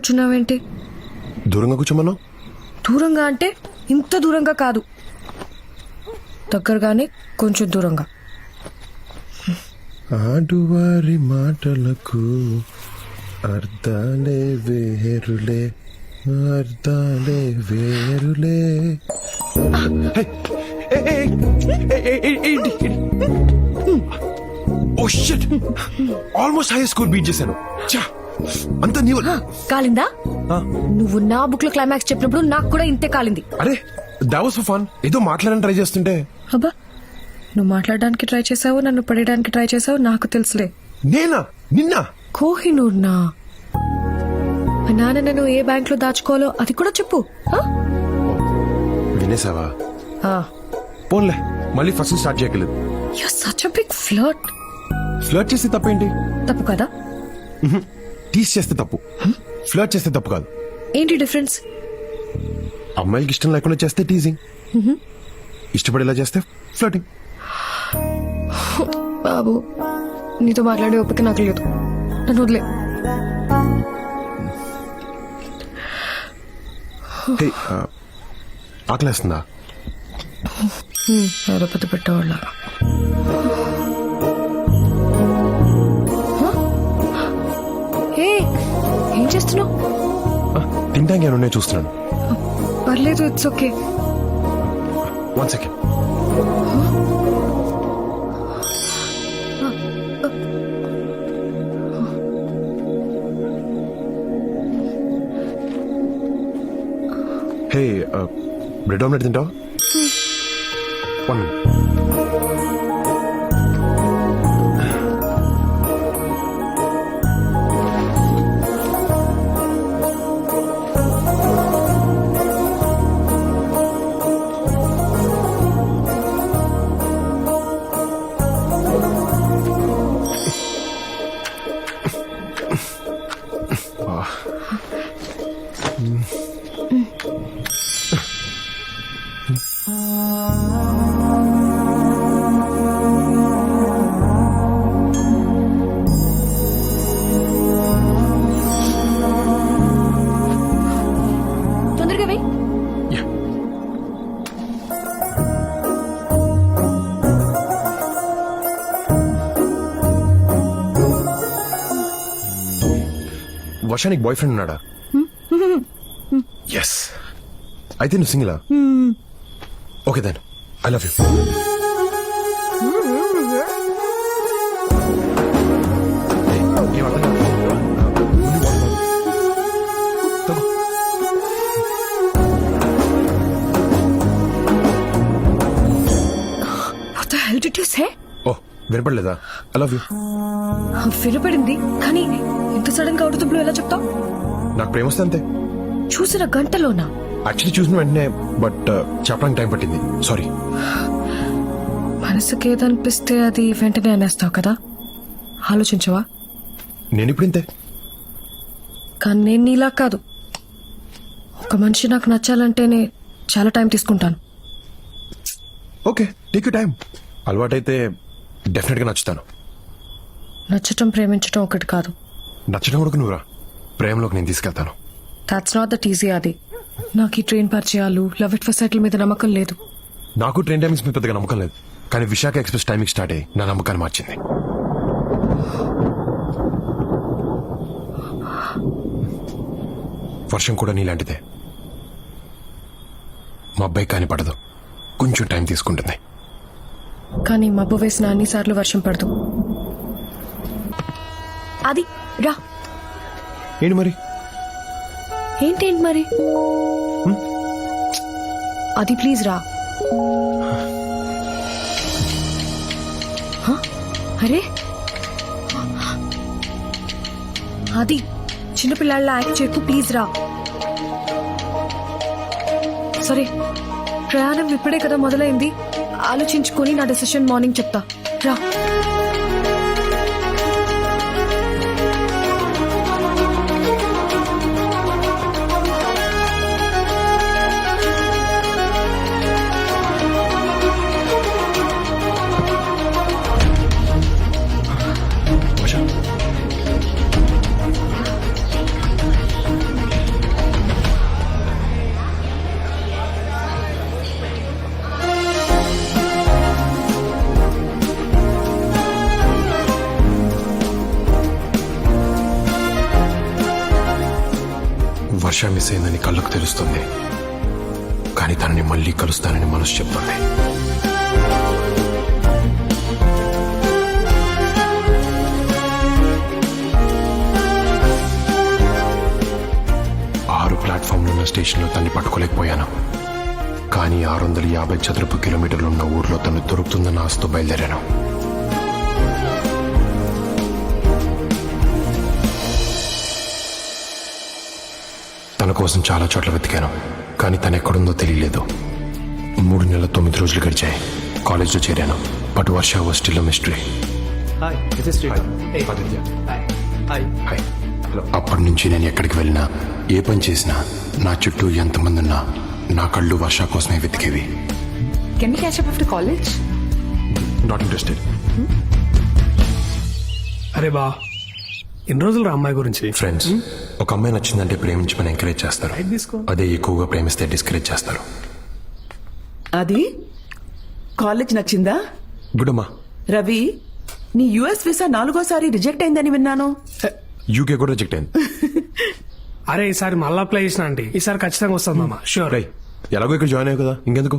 కూర్చున్నావేంటి? దూరంగా కూర్చోమన్నావు? దూరంగా అంటే ఇంత దూరంగా కాదు. దగ్గరగానే కొంచెం దూరంగా. ఆడువారి మాటలకు అర్థాలే వేరులే అర్థాలే వేరులే. ఓ shit! Almost high school beat చేశాను. ఛా, అంత నీవు కాలిందా. నువ్వు నా బుక్లో క్లైమాక్స్ చెప్పినప్పుడు నాకు కూడా ఇంతే కాలింది. అరే దా వాస్ ఫన్ ఏదో మాట్లాడని ట్రై చేస్తుంటే. అబ్బా నువ్వు మాట్లాడడానికి ట్రై చేసావు నన్ను పడేయడానికి ట్రై చేసావు నాకు తెలుసులే. నేనా? నిన్న? కోహినూర్ నా మా నాన్న నన్ను ఏ బ్యాంక్లో దాచుకోవాలో అది కూడా చెప్పు. ఆ? వినేసావా ఆ. పోన్లే మళ్ళీ ఫస్ట్ స్టార్ట్ చేయగలేదు You're such a big flirt. Flirt చేస్తే తప్పేంటి? తప్పు కదా? టీస్ చేస్తే తప్పు. ఫ్లర్ట్ చేస్తే తప్పు కాదు. ఏంటి డిఫరెన్స్? అమ్మాయిలకి ఇష్టం లేకుండా చేస్తే టీజింగ్. ఇష్టపడేలా చేస్తే ఫ్లర్టింగ్. బాబు నీతో మాట్లాడే ఓపిక నాకు లేదు. నన్ను వదిలే. ఆకలేస్తుందా? పెద్ద పెట్టేవాళ్ళ. చేస్తున్నావు? ఆ, తినడానికి ఏమైనా ఉన్నాయో చూస్తున్నాను. పర్లేదు it's okay one second hey bread omelette తింటావా? వన్ తొందరగా వర్షానికి బాయ్ ఫ్రెండ్ ఉన్నాడా? ఎస్ అయితే నువ్వు సింగిలా okay then I love you? Oh వినపడలేదా? I love you వినపడింది కానీ ఇంత సడన్గా అవుతుంది ఎలా చెప్తావు? నాకు ప్రేమ వస్తే అంతే. చూసిన గంటలోనా? యాక్చువల్లీ చూసిన వెంటనే బట్ చెప్పడానికి టైం పట్టింది. సారీ మనసుకి ఏదనిపిస్తే అది వెంటనే అనేస్తావు కదా? ఆలోచించవా? నేను ఇప్పుడు ఇంతే. కానీ నేను నీలా కాదు. ఒక మనిషి నాకు నచ్చాలంటేనే చాలా టైం తీసుకుంటాను. ఓకే టేక్ యూ టైం అలవాటైతే డెఫినెట్గా నచ్చుతాను. నచ్చటం ప్రేమించటం ఒకటి కాదు. నచ్చడం కూడా నువ్వురా ప్రేమలోకి నేను తీసుకెళ్తాను. దాట్స్ నాట్ దట్ ఈజీ అది నాకు ఈ ట్రైన్ పరిచయాలు లవ్ ఇట్ ఫర్ మీద నమ్మకం లేదు. నాకు ట్రైన్ టైమింగ్స్ మీద పెద్దగా నమ్మకం లేదు. కానీ విశాఖ ఎక్స్ప్రెస్ టైమింగ్ స్టార్ట్ అయ్యి నా నమ్మకాన్ని మార్చింది. వర్షం కూడా నీలాంటిదే. మా అబ్బాయి కాని పడదు. కొంచెం టైం తీసుకుంటుంది. కానీ మబ్బు వేసిన అన్నిసార్లు వర్షం పడదు. అది రా. ఏంటి మరి? ఏంటేంటి మరి? అది ప్లీజ్ రా? అరే? అది చిన్నపిల్లాళ్ళ యాక్ట్ చేయకు ప్లీజ్ రా. సరే ప్రయాణం ఇప్పుడే కదా మొదలైంది. ఆలోచించుకొని నా డెసిషన్ మార్నింగ్ చెప్తా. రా. అయిందని కళ్ళకు తెలుస్తుంది. కానీ తనని మళ్ళీ కలుస్తానని మనసు చెప్తుంది. ఆరు ప్లాట్ఫామ్లు ఉన్న స్టేషన్లో తన్ని పట్టుకోలేకపోయాను. కానీ ఆరు వందల యాభై చదరపు కిలోమీటర్లు ఉన్న ఊర్లో తను దొరుకుతుందన్న ఆశతో బయలుదేరాను. తన కోసం చాలా చోట్ల వెతికాను కానీ తను ఎక్కడుందో తెలియలేదు. మూడు నెలల తొమ్మిది రోజులు గడిచాయి. కాలేజ్లో చేరాను. But Varsha was still mystery అప్పటి నుంచి నేను ఎక్కడికి వెళ్ళినా ఏ పని చేసినా నా చుట్టూ ఎంతమంది ఉన్నా నా కళ్ళు వర్ష కోసమే వెతికేవి? నాట్ ఇంట్రెస్టెడ్ అరే బా ఎన్ని రోజులు రా అమ్మాయి గురించి? ఫ్రెండ్స్ ఒక అమ్మాయి నచ్చిందంటే ప్రేమించమని ఎంకరేజ్ చేస్తారు. అదే ఎక్కువగా ప్రేమిస్తే డిస్కరేజ్ చేస్తారు. అది? కాలేజ్ నచ్చిందా? గుడమ్మా రవి నీ యుఎస్ వీసా నాలుగోసారి రిజెక్ట్ అయిందని విన్నాను. యూకే కూడా రిజెక్ట్ అయింది. అరే ఈసారి మళ్ళీ అప్లై చేసిన అంటే ఈసారి ఖచ్చితంగా వస్తుంది మామ షూర్ రై ఎలాగో ఇక్కడ జాయిన్ అయ్యావు కదా ఇంకెందుకు?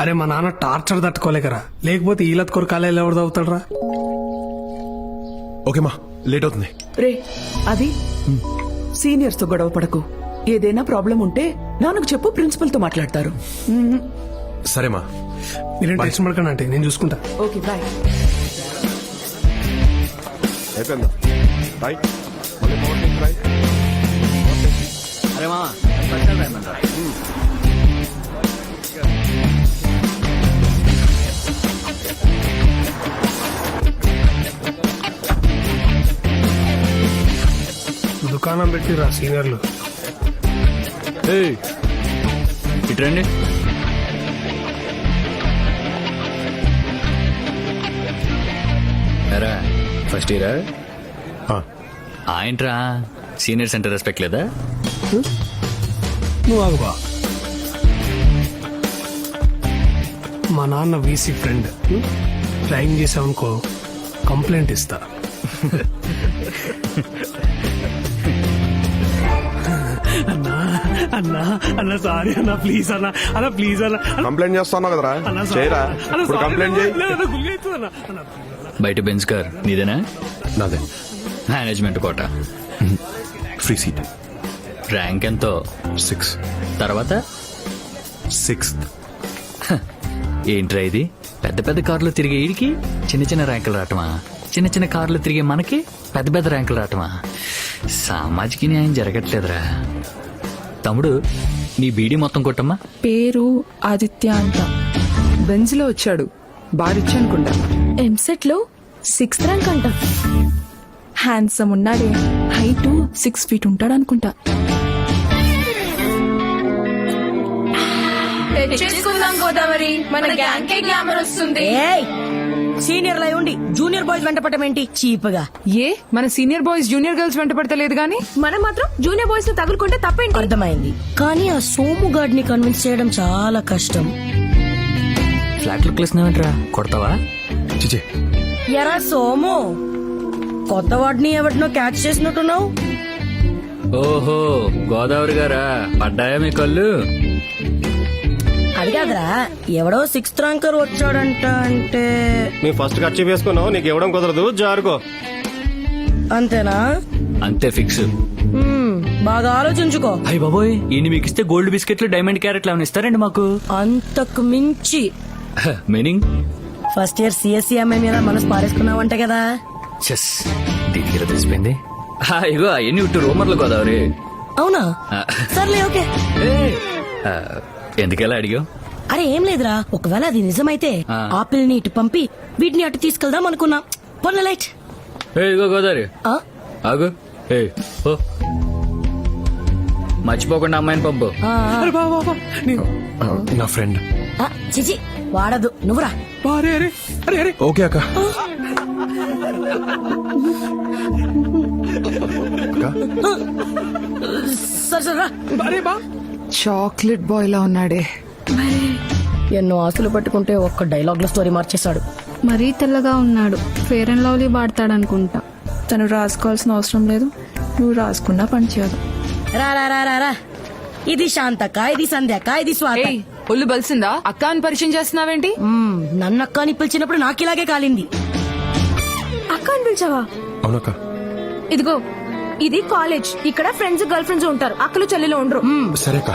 అరే మా నాన్న టార్చర్ తట్టుకోలేకరా. లేకపోతే ఈలత్ కొరకు కాలేజ్ ఎవరు చదువుతాడరా ఓకేమా లేట్ అవుతుంది. రే అది? సీనియర్స్తో గొడవ పడకు. ఏదైనా ప్రాబ్లం ఉంటే నాన్నకు చెప్పు ప్రిన్సిపల్తో మాట్లాడతారు సరేమా మీరేం టెన్షన్ పడకండి అంటే నేను చూసుకుంటా. Okay bye. అయిపోయిందా? బాయ్ అరే మామ. దుకాణం పెట్టిరా సీనియర్లు. ఇట్రండి. ఎరా ఫస్ట్ ఇయరా? ఆయంట్రా సీనియర్ సెంటర్ రెస్పెక్ట్ లేదా? నువ్వు ఆగు బా మా నాన్న వీసీ ఫ్రెండ్. డ్రైవింగ్ చేసావనుకో కంప్లైంట్ ఇస్తా. అన్నా అన్న సారీ అన్న ప్లీజ్ అన్న అన్న ప్లీజ్ అన్న కంప్లైంట్ చేస్తున్నావు కదరా. చేయరా? ఇప్పుడు. కంప్లైంట్ చేయి. బయట బెంచ్ కార్ నీదేనా? నాదే. Management quota. Free seat rank ఎంతో? సిక్స్ తర్వాత? సిక్స్త్ ఏంట్రా ఇది? పెద్ద పెద్ద కార్లు తిరిగే ఈడికి చిన్న చిన్న ర్యాంకులు రావటమా? చిన్న చిన్న కార్లు తిరిగే మనకి పెద్ద పెద్ద ర్యాంకులు రావటమా? సామాజిక న్యాయం జరగట్లేదురా. తమ్ముడు నీ బీడీ మొత్తం కొట్టమ్మా. పేరు ఆదిత్య అంట. బెంజ్లో వచ్చాడు. బారిచ్చు అనుకుంటా. ఎంసెట్లో సిక్స్త్ ర్యాంక్ అంట. హ్యాండ్సమ్ ఉన్నాడే. హైట్ సిక్స్ ఫీట్ ఉంటాడు అనుకుంటా గోదావరి. మన గ్యాంగ్ కే గ్లామర్ వస్తుంది. ఏయ్! సీనియర్ లై ఉండి జూనియర్ బాయ్స్ వెంట పట్టమేంటి చీప్గా. ఏ? మన సీనియర్ బాయ్స్ జూనియర్ గర్ల్స్ వెంట పడతలేదు గానీ? మనం మాత్రం జూనియర్ బాయ్స్ని తగులుకుంటే తప్పేంటి? అర్థమైంది. కానీ ఆ సోము గాడ్ని కన్విన్స్ చేయడం చాలా కష్టం. ఫ్లాట్ లుక్ లేసినావేంట్రా కొడతావా? చిచే. ఎరా సోము కొత్త వాడిని ఎవరినో క్యాచ్ చేసినట్టున్నావు? ఓహో గోదావరి గారా? పడ్డాయా మీ కళ్ళు? అది కాదురా ఎవడో సిక్స్త్ ర్యాంకర్ వచ్చాడంట అంటే. నీ ఫస్ట్ ఖర్చు వేసుకున్నావు నీకు ఇవ్వడం కుదరదు జారుకో. అంతేనా? అంతే ఫిక్స్ హ్మ్, బాగా ఆలోచించుకో. అయ్యి బాబోయ్ ఈయన మీకు ఇస్తే గోల్డ్ బిస్కెట్లు డైమండ్ క్యారెట్లు ఏమైనా ఇస్తారండి మాకు? అంతకు మించి. మీనింగ్ ఫస్ట్ ఇయర్ సిఎస్సి అమ్మాయి మీద మనసు పారేసుకున్నావంట కదా. చెస్ దీనికి తెలిసిపోయింది. ఆ, ఇగో అవన్నీ ఇటు రూమర్లు గోదావరి. అవునా? ఆ. సర్లే ఓకే. ఎందుకెలా అడిగావు? అరే ఏం లేదురా. ఒకవేళ అది నిజమైతే. ఆపిల్ని ఇటు పంపి వీటిని అటు తీసుకెళ్దాం అనుకున్నా. పొన్న లైట్. ఇగో గోదావరి? ఆగు. ఏ ఓ మర్చిపోకుండా అమ్మాయిని పంపు. నీ- ఫ్రెండ్. ఆ, చిచి వాడదు. నువ్వురా. బా, అరే అరే అరే అరే. ఓకే అక్క. సరే సరే రా. అరే బా. చాక్లెట్ బాయ్ లా ఉన్నాడే ఎన్నో ఆశలు పట్టుకుంటే ఒక్క డైలాగ్లో స్టోరీ మార్చేశాడు. మరీ తెల్లగా ఉన్నాడు. ఫేర్ అండ్ లవ్లీ వాడతాడనుకుంటా తను రాసుకోవాల్సిన అవసరం లేదు. నువ్వు రాసుకున్నా పనిచేయదు రా రా రా రా రా. ఇది శాంతక్క ఇది సంధ్యక్క ఇది స్వాత. ఏయ్ ఒళ్ళు బలిసిందా? అక్క అని పరిచయం చేస్తున్నావేంటి? మ్మ్, నన్ను అక్క అని పిలిచినప్పుడు నాకు ఇలాగే కాలింది. అక్క అని పిలిచావా? అవునక్క. ఇదిగో ఇది కాలేజ్. ఇక్కడ ఫ్రెండ్స్ గర్ల్ ఫ్రెండ్స్ ఉంటారు. అక్కలు చెల్లెలు ఉండరు. సరే అక్క